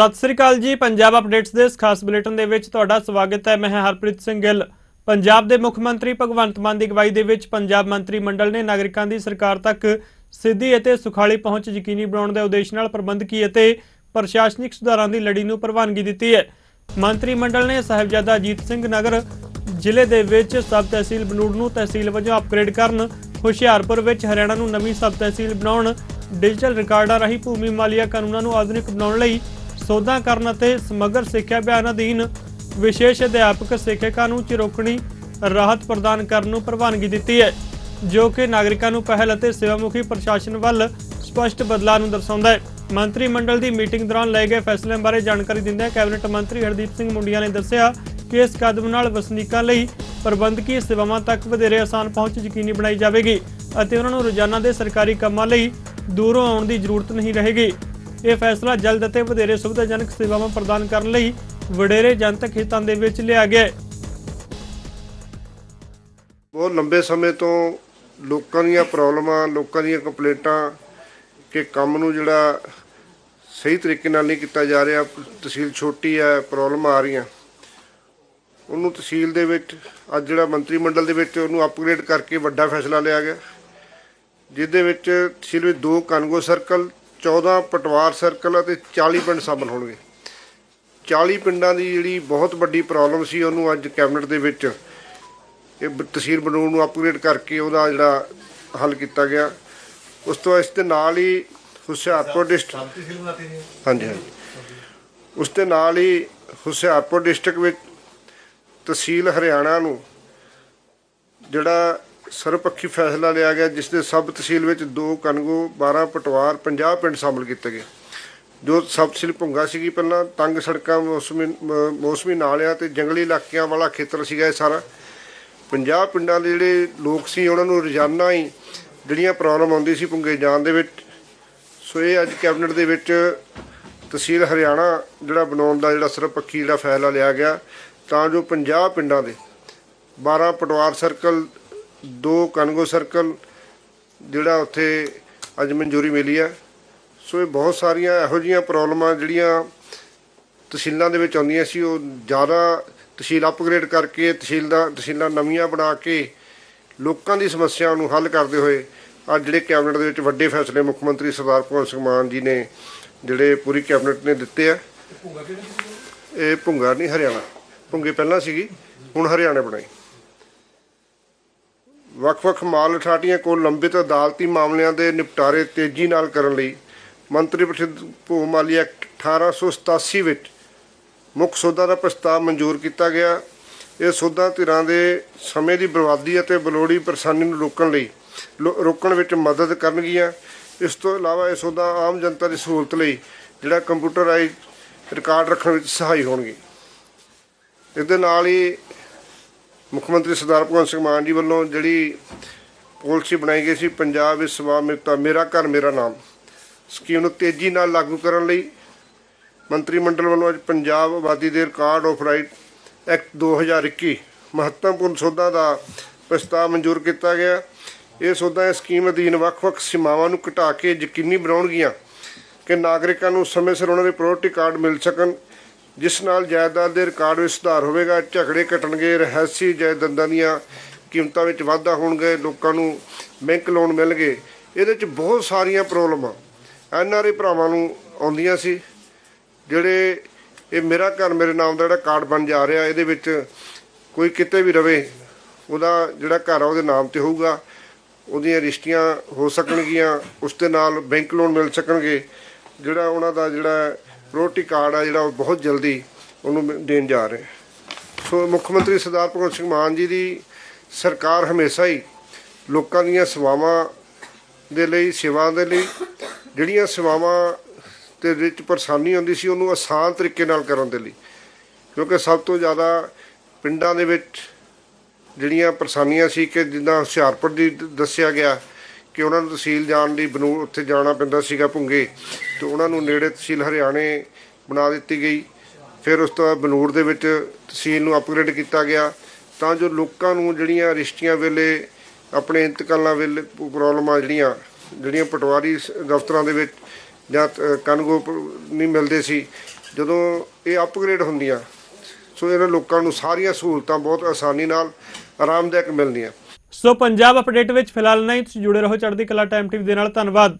ਸਤਿ ਸ੍ਰੀ ਅਕਾਲ ਜੀ, ਪੰਜਾਬ ਅਪਡੇਟਸ ਦੇ ਇਸ ਖਾਸ ਬੁਲੇਟਿਨ ਦੇ ਵਿੱਚ ਤੁਹਾਡਾ ਸਵਾਗਤ ਹੈ। ਮੈਂ ਹਰਪ੍ਰੀਤ ਸਿੰਘ ਗਿੱਲ। ਪੰਜਾਬ ਦੇ ਮੁੱਖ ਮੰਤਰੀ ਭਗਵੰਤ ਮਾਨ ਦੀ ਅਗਵਾਈ ਦੇ ਵਿੱਚ ਪੰਜਾਬ ਮੰਤਰੀ ਮੰਡਲ ਨੇ ਨਾਗਰਿਕਾਂ ਦੀ ਸਰਕਾਰ ਤੱਕ ਸਿੱਧੀ ਅਤੇ ਸੁਖਾਲੀ ਪਹੁੰਚ ਯਕੀਨੀ ਬਣਾਉਣ ਦੇ ਉਦੇਸ਼ ਨਾਲ ਪ੍ਰਬੰਧਕੀ ਅਤੇ ਪ੍ਰਸ਼ਾਸਨਿਕ ਸੁਧਾਰਾਂ ਦੀ ਲੜੀ ਨੂੰ ਪ੍ਰਵਾਨਗੀ ਦਿੱਤੀ ਹੈ। ਮੰਤਰੀ ਮੰਡਲ ਨੇ ਸਾਹਿਬਜ਼ਾਦਾ ਅਜੀਤ ਸਿੰਘ ਨਗਰ ਜ਼ਿਲ੍ਹੇ ਦੇ ਵਿੱਚ ਸਬ ਤਹਿਸੀਲ ਬਨੂੜ ਨੂੰ ਤਹਿਸੀਲ ਵਜੋਂ ਅਪਗ੍ਰੇਡ ਕਰਨ, ਹੁਸ਼ਿਆਰਪੁਰ ਵਿੱਚ ਹਰਿਆਣਾ ਨੂੰ ਨਵੀਂ ਸਬ ਤਹਿਸੀਲ ਬਣਾਉਣ ਡਿਜੀਟਲ ਰਿਕਾਰਡਾਂ ਰਾਹੀਂ ਭੂਮੀ ਮਾਲੀਆ ਕਾਨੂੰਨਾਂ ਨੂੰ ਆਧੁਨਿਕ ਬਣਾਉਣ ਲਈ ਸੋਧਾਂ ਕਰਨ ਅਤੇ ਸਮਗਰ ਸਿੱਖਿਆ ਅਭਿਆਨ ਅਧੀਨ ਵਿਸ਼ੇਸ਼ ਅਧਿਆਪਕ ਸਿੱਖਿਆ ਨੂੰ ਚਿਰੋਕਣੀ ਰਾਹਤ ਪ੍ਰਦਾਨ ਕਰਨ ਨੂੰ ਪ੍ਰਵਾਨਗੀ ਦਿੱਤੀ ਹੈ, ਜੋ ਕਿ ਨਾਗਰਿਕਾਂ ਨੂੰ ਪਹਿਲ ਅਤੇ ਸੇਵਾਮੁਖੀ ਪ੍ਰਸ਼ਾਸਨ ਵੱਲ ਸਪਸ਼ਟ ਬਦਲਾਅ ਨੂੰ ਦਰਸਾਉਂਦਾ ਹੈ। ਮੰਤਰੀ ਮੰਡਲ ਦੀ ਮੀਟਿੰਗ ਦੌਰਾਨ ਲਏ ਗਏ ਫੈਸਲਿਆਂ ਬਾਰੇ ਜਾਣਕਾਰੀ ਦਿੰਦਿਆਂ ਕੈਬਨਿਟ ਮੰਤਰੀ ਹਰਦੀਪ ਸਿੰਘ ਮੁੰਡੀਆਂ ਨੇ ਦੱਸਿਆ ਕਿ ਇਸ ਕਦਮ ਨਾਲ ਵਸਨੀਕਾਂ ਲਈ ਪ੍ਰਬੰਧਕੀ ਸੇਵਾਵਾਂ ਤੱਕ ਵਧੇਰੇ ਆਸਾਨ ਪਹੁੰਚ ਯਕੀਨੀ ਬਣਾਈ ਜਾਵੇਗੀ ਅਤੇ ਉਹਨਾਂ ਨੂੰ ਰੋਜ਼ਾਨਾ ਦੇ ਸਰਕਾਰੀ ਕੰਮਾਂ ਲਈ ਦੂਰੋਂ ਆਉਣ ਦੀ ਜ਼ਰੂਰਤ ਨਹੀਂ ਰਹੇਗੀ। ਇਹ ਫੈਸਲਾ ਜਲਦ ਅਤੇ ਵਧੇਰੇ ਸੁਵਿਧਾਜਨਕ ਸੇਵਾਵਾਂ ਪ੍ਰਦਾਨ ਕਰਨ ਲਈ ਵਡੇਰੇ ਜਨਤਕ ਹਿੱਤਾਂ ਦੇ ਵਿੱਚ ਲਿਆ ਗਿਆ ਹੈ। ਬਹੁਤ ਲੰਬੇ ਸਮੇਂ ਤੋਂ ਲੋਕਾਂ ਦੀਆਂ ਪ੍ਰੋਬਲਮਾਂ, ਲੋਕਾਂ ਦੀਆਂ ਕੰਪਲੇਂਟਾਂ ਕਿ ਕੰਮ ਨੂੰ ਜਿਹੜਾ ਸਹੀ ਤਰੀਕੇ ਨਾਲ ਨਹੀਂ ਕੀਤਾ ਜਾ ਰਿਹਾ, ਤਹਿਸੀਲ ਛੋਟੀ ਹੈ, ਪ੍ਰੋਬਲਮ ਆ ਰਹੀਆਂ। ਉਹਨੂੰ ਤਹਿਸੀਲ ਦੇ ਵਿੱਚ, ਅੱਜ ਜਿਹੜਾ ਮੰਤਰੀ ਮੰਡਲ ਦੇ ਵਿੱਚ ਉਹਨੂੰ ਅਪਗ੍ਰੇਡ ਕਰਕੇ ਵੱਡਾ ਫੈਸਲਾ ਲਿਆ ਗਿਆ। ਜਿਹਦੇ ਵਿੱਚ ਤਹਿਸੀਲ ਵਿੱਚ ਦੋ ਕਾਨਗੋ ਸਰਕਲ 14 ਪਟਵਾਰ ਸਰਕਲ ਅਤੇ 40 ਪਿੰਡ ਸ਼ਾਮਲ ਹੋਣਗੇ। 40 ਪਿੰਡਾਂ ਦੀ ਜਿਹੜੀ ਬਹੁਤ ਵੱਡੀ ਪ੍ਰੋਬਲਮ ਸੀ ਉਹਨੂੰ ਅੱਜ ਕੈਬਨਿਟ ਦੇ ਵਿੱਚ ਇਹ ਤਹਿਸੀਲ ਬਣਾਉਣ ਨੂੰ ਅਪਗ੍ਰੇਡ ਕਰਕੇ ਉਹਦਾ ਜਿਹੜਾ ਹੱਲ ਕੀਤਾ ਗਿਆ। ਉਸ ਤੋਂ ਇਸ ਦੇ ਨਾਲ ਹੀ ਹੁਸ਼ਿਆਰਪੁਰ ਡਿਸਟ੍ਰਿਕਟ ਹਾਂਜੀ ਹਾਂਜੀ। ਉਸ ਦੇ ਨਾਲ ਹੀ ਹੁਸ਼ਿਆਰਪੁਰ ਡਿਸਟ੍ਰਿਕਟ ਵਿੱਚ ਤਹਿਸੀਲ ਹਰਿਆਣਾ ਨੂੰ ਜਿਹੜਾ ਸਰਵਪੱਖੀ ਫੈਸਲਾ ਲਿਆ ਗਿਆ, ਜਿਸ ਦੇ ਸਬ ਤਹਿਸੀਲ ਵਿੱਚ ਦੋ ਕਨਗੋ 12 ਪਟਵਾਰ 50 ਪਿੰਡ ਸ਼ਾਮਲ ਕੀਤੇ ਗਏ। ਜੋ ਸਬ ਤਹਿਸੀਲ ਭੁੰਗਾ ਸੀਗੀ ਪਹਿਲਾਂ, ਤੰਗ ਸੜਕਾਂ, ਮੌਸਮੀ ਮੌਸਮੀ ਨਾਲਿਆਂ ਤੇ ਜੰਗਲੀ ਇਲਾਕਿਆਂ ਵਾਲਾ ਖੇਤਰ ਸੀਗਾ ਇਹ ਸਾਰਾ। 50 ਪਿੰਡਾਂ ਦੇ ਜਿਹੜੇ ਲੋਕ ਸੀ, ਉਹਨਾਂ ਨੂੰ ਰੋਜ਼ਾਨਾ ਹੀ ਜਿਹੜੀਆਂ ਪ੍ਰੋਬਲਮ ਆਉਂਦੀ ਸੀ ਭੁੰਗੇ ਜਾਣ ਦੇ ਵਿੱਚ। ਸੋ ਇਹ ਅੱਜ ਕੈਬਨਿਟ ਦੇ ਵਿੱਚ ਤਹਿਸੀਲ ਹਰਿਆਣਾ ਜਿਹੜਾ ਬਣਾਉਣ ਦਾ ਜਿਹੜਾ ਸਰਬਪੱਖੀ ਜਿਹੜਾ ਫੈਸਲਾ ਲਿਆ ਗਿਆ, ਤਾਂ ਜੋ 50 ਪਿੰਡਾਂ ਦੇ 12 ਪਟਵਾਰ ਸਰਕਲ ਦੋ ਕਨਗੋ ਸਰਕਲ ਜਿਹੜਾ ਉੱਥੇ ਅੱਜ ਮਨਜ਼ੂਰੀ ਮਿਲੀ ਹੈ। ਸੋ ਇਹ ਬਹੁਤ ਸਾਰੀਆਂ ਇਹੋ ਜਿਹੀਆਂ ਪ੍ਰੋਬਲਮਾਂ ਜਿਹੜੀਆਂ ਤਹਿਸੀਲਾਂ ਦੇ ਵਿੱਚ ਆਉਂਦੀਆਂ ਸੀ, ਉਹ ਜ਼ਿਆਦਾ ਤਹਿਸੀਲ ਅਪਗ੍ਰੇਡ ਕਰਕੇ, ਤਹਿਸੀਲ ਦਾ, ਤਹਿਸੀਲਾਂ ਨਵੀਆਂ ਬਣਾ ਕੇ ਲੋਕਾਂ ਦੀ ਸਮੱਸਿਆ ਨੂੰ ਹੱਲ ਕਰਦੇ ਹੋਏ ਅੱਜ ਜਿਹੜੇ ਕੈਬਨਿਟ ਦੇ ਵਿੱਚ ਵੱਡੇ ਫੈਸਲੇ ਮੁੱਖ ਮੰਤਰੀ ਸਰਦਾਰ ਭਗਵੰਤ ਸਿੰਘ ਮਾਨ ਜੀ ਨੇ ਜਿਹੜੇ ਪੂਰੀ ਕੈਬਨਿਟ ਨੇ ਦਿੱਤੇ ਆ। ਇਹ ਭੁੰਗਾ ਨਹੀਂ, ਹਰਿਆਣਾ। ਭੁੰਗੇ ਪਹਿਲਾਂ ਸੀਗੀ, ਹੁਣ ਹਰਿਆਣਾ ਬਣਾਈ। ਵੱਖ-ਵੱਖ ਮਾਲ ਅਥਾਰਟੀਆਂ ਕੋਲ ਲੰਬਿਤ ਅਦਾਲਤੀ ਮਾਮਲਿਆਂ ਦੇ ਨਿਪਟਾਰੇ ਤੇਜ਼ੀ ਨਾਲ ਕਰਨ ਲਈ ਮੰਤਰੀ ਪ੍ਰੀਸ਼ਦ ਭੂ ਮਾਲੀ ਐਕਟ 1887 ਵਿੱਚ ਮੁੱਖ ਸੋਧਾਂ ਦਾ ਪ੍ਰਸਤਾਵ ਮਨਜ਼ੂਰ ਕੀਤਾ ਗਿਆ। ਇਹ ਸੋਧਾਂ ਧਿਰਾਂ ਦੇ ਸਮੇਂ ਦੀ ਬਰਬਾਦੀ ਅਤੇ ਬਲੋੜੀ ਪਰੇਸ਼ਾਨੀ ਨੂੰ ਰੋਕਣ ਲਈ ਲੋ- ਰੋਕਣ ਵਿੱਚ ਮਦਦ ਕਰਨਗੀਆਂ। ਇਸ ਤੋਂ ਇਲਾਵਾ ਇਹ ਸੋਧਾਂ ਆਮ ਜਨਤਾ ਦੀ ਸਹੂਲਤ ਲਈ ਜਿਹੜਾ ਕੰਪਿਊਟਰਾਈਜ਼ ਰਿਕਾਰਡ ਰੱਖਣ ਵਿੱਚ ਸਹਾਈ ਹੋਣਗੇ। ਇਸ ਦੇ ਨਾਲ ਹੀ ਮੁੱਖ ਮੰਤਰੀ ਸਰਦਾਰ ਭਗਵੰਤ ਸਿੰਘ ਮਾਨ ਜੀ ਵੱਲੋਂ ਜਿਹੜੀ ਪਾਲਿਸੀ ਬਣਾਈ ਗਈ ਸੀ, ਪੰਜਾਬ ਵਿੱਚ ਸਵਾਮਿਲਤਾ ਮੇਰਾ ਘਰ, ਮੇਰਾ ਨਾਮ। ਸਕੀਮ ਨੂੰ ਤੇਜ਼ੀ ਨਾਲ ਲਾਗੂ ਕਰਨ ਲਈ ਮੰਤਰੀ ਮੰਡਲ ਵੱਲੋਂ ਅੱਜ ਪੰਜਾਬ ਆਬਾਦੀ ਦੇ ਰਿਕਾਰਡ ਆਫ ਰਾਈਟ ਐਕਟ 2021 ਮਹੱਤਵਪੂਰਨ ਸੋਧਾਂ ਦਾ ਪ੍ਰਸਤਾਵ ਮਨਜ਼ੂਰ ਕੀਤਾ ਗਿਆ। ਇਹ ਸੋਧਾਂ ਇਸ ਸਕੀਮ ਅਧੀਨ ਵੱਖ-ਵੱਖ ਸੀਮਾਵਾਂ ਨੂੰ ਘਟਾ ਕੇ ਯਕੀਨੀ ਬਣਾਉਣਗੀਆਂ ਕਿ ਨਾਗਰਿਕਾਂ ਨੂੰ ਸਮੇਂ ਸਿਰ ਉਹਨਾਂ ਦੇ ਪ੍ਰਾਇੋਰਟੀ ਕਾਰਡ ਮਿਲ ਸਕਣ। ਜਿਸ ਨਾਲ ਜਾਇਦਾਦ ਦੇ ਰਿਕਾਰਡ ਵਿੱਚ ਸੁਧਾਰ ਹੋਵੇਗਾ, ਝਗੜੇ ਘਟਣਗੇ, ਰਹਿਸੀ ਜਾਇਦਾਦਾਂ ਦੀਆਂ ਕੀਮਤਾਂ ਵਿੱਚ ਵਾਧਾ ਹੋਣਗੇ, ਲੋਕਾਂ ਨੂੰ ਬੈਂਕ ਲੋਨ ਮਿਲਣਗੇ। ਇਹਦੇ ਵਿੱਚ ਬਹੁਤ ਸਾਰੀਆਂ ਪ੍ਰੋਬਲਮਾਂ ਐਨਆਰਏ ਭਰਾਵਾਂ ਨੂੰ ਆਉਂਦੀਆਂ ਸੀ, ਜਿਹੜੇ ਇਹ ਮੇਰਾ ਘਰ, ਮੇਰੇ ਨਾਮ ਦਾ ਜਿਹੜਾ ਕਾਰਡ ਬਣ ਜਾ ਰਿਹਾ, ਇਹਦੇ ਵਿੱਚ ਕੋਈ ਕਿਤੇ ਵੀ ਰਵੇ, ਉਹਦਾ ਜਿਹੜਾ ਘਰ ਆ, ਉਹਦੇ ਨਾਮ ਤੇ ਹੋਊਗਾ, ਉਹਦੀਆਂ ਰਿਸ਼ਤੀਆਂ ਹੋ ਸਕਣਗੀਆਂ, ਉਸ ਦੇ ਨਾਲ ਬੈਂਕ ਲੋਨ ਮਿਲ ਸਕਣਗੇ, ਜਿਹੜਾ ਉਹਨਾਂ ਦਾ ਜਿਹੜਾ ਪ੍ਰਾਇੋਰਟੀ ਕਾਰਡ ਆ ਜਿਹੜਾ ਉਹ ਬਹੁਤ ਜਲਦੀ ਉਹਨੂੰ ਦੇਣ ਜਾ ਰਹੇ। ਸੋ ਮੁੱਖ ਮੰਤਰੀ ਸਰਦਾਰ ਭਗਵੰਤ ਸਿੰਘ ਮਾਨ ਜੀ ਦੀ ਸਰਕਾਰ ਹਮੇਸ਼ਾ ਹੀ ਲੋਕਾਂ ਦੀਆਂ ਸੇਵਾਵਾਂ ਦੇ ਲਈ ਸੇਵਾ ਦੇ ਲਈ, ਜਿਹੜੀਆਂ ਸੇਵਾਵਾਂ ਤੇ ਵਿੱਚ ਪਰੇਸ਼ਾਨੀ ਆਉਂਦੀ ਸੀ, ਉਹਨੂੰ ਆਸਾਨ ਤਰੀਕੇ ਨਾਲ ਕਰਨ ਦੇ ਲਈ। ਕਿਉਂਕਿ ਸਭ ਤੋਂ ਜ਼ਿਆਦਾ ਪਿੰਡਾਂ ਦੇ ਵਿੱਚ ਜਿਹੜੀਆਂ ਪਰੇਸ਼ਾਨੀਆਂ ਸੀ ਕਿ ਜਿੱਦਾਂ ਹੁਸ਼ਿਆਰਪੁਰ ਦੀ ਦ- ਦੱਸਿਆ ਗਿਆ ਕਿ ਉਹਨਾਂ ਨੂੰ ਤਹਿਸੀਲ ਜਾਣ ਲਈ ਬਨੂ, ਉੱਥੇ ਜਾਣਾ ਪੈਂਦਾ ਸੀਗਾ ਭੁੰਗੇ, ਤੇ ਉਹਨਾਂ ਨੂੰ ਨੇੜੇ ਤਹਿਸੀਲ ਹਰਿਆਣੇ ਬਣਾ ਦਿੱਤੀ ਗਈ। ਫਿਰ ਉਸ ਤੋਂ ਬਾਅਦ ਬਨੂੜ ਦੇ ਵਿੱਚ ਤਹਿਸੀਲ ਨੂੰ ਅਪਗ੍ਰੇਡ ਕੀਤਾ ਗਿਆ। ਤਾਂ ਜੋ ਲੋਕਾਂ ਨੂੰ ਜਿਹੜੀਆਂ ਰਿਸ਼ਤੀਆਂ ਵੇਲੇ, ਆਪਣੇ ਇੰਤਕਾਲਾਂ ਵੇਲੇ ਪ੍ਰੋਬਲਮਾਂ ਜਿਹੜੀਆਂ ਜਿਹੜੀਆਂ ਪਟਵਾਰੀ ਸ- ਦਫ਼ਤਰਾਂ ਦੇ ਵਿੱਚ ਜਾਂ ਤ- ਕਾਨੂੰਗੋ ਨਹੀਂ ਮਿਲਦੇ ਸੀ, ਜਦੋਂ ਇਹ ਅਪਗ੍ਰੇਡ ਹੁੰਦੀਆਂ, ਸੋ ਇਹਨਾਂ ਲੋਕਾਂ ਨੂੰ ਸਾਰੀਆਂ ਸਹੂਲਤਾਂ ਬਹੁਤ ਆਸਾਨੀ ਨਾਲ ਆਰਾਮਦਾਇਕ ਮਿਲਦੀਆਂ। ਸੋ ਪੰਜਾਬ ਅਪਡੇਟ ਵਿੱਚ ਫਿਲਹਾਲ ਨਹੀਂ, ਤੁਸੀਂ ਜੁੜੇ ਰਹੋ ਚੜ੍ਹਦੀ ਕਲਾ ਟਾਈਮ ਟੀਵੀ ਦੇ ਨਾਲ, ਧੰਨਵਾਦ।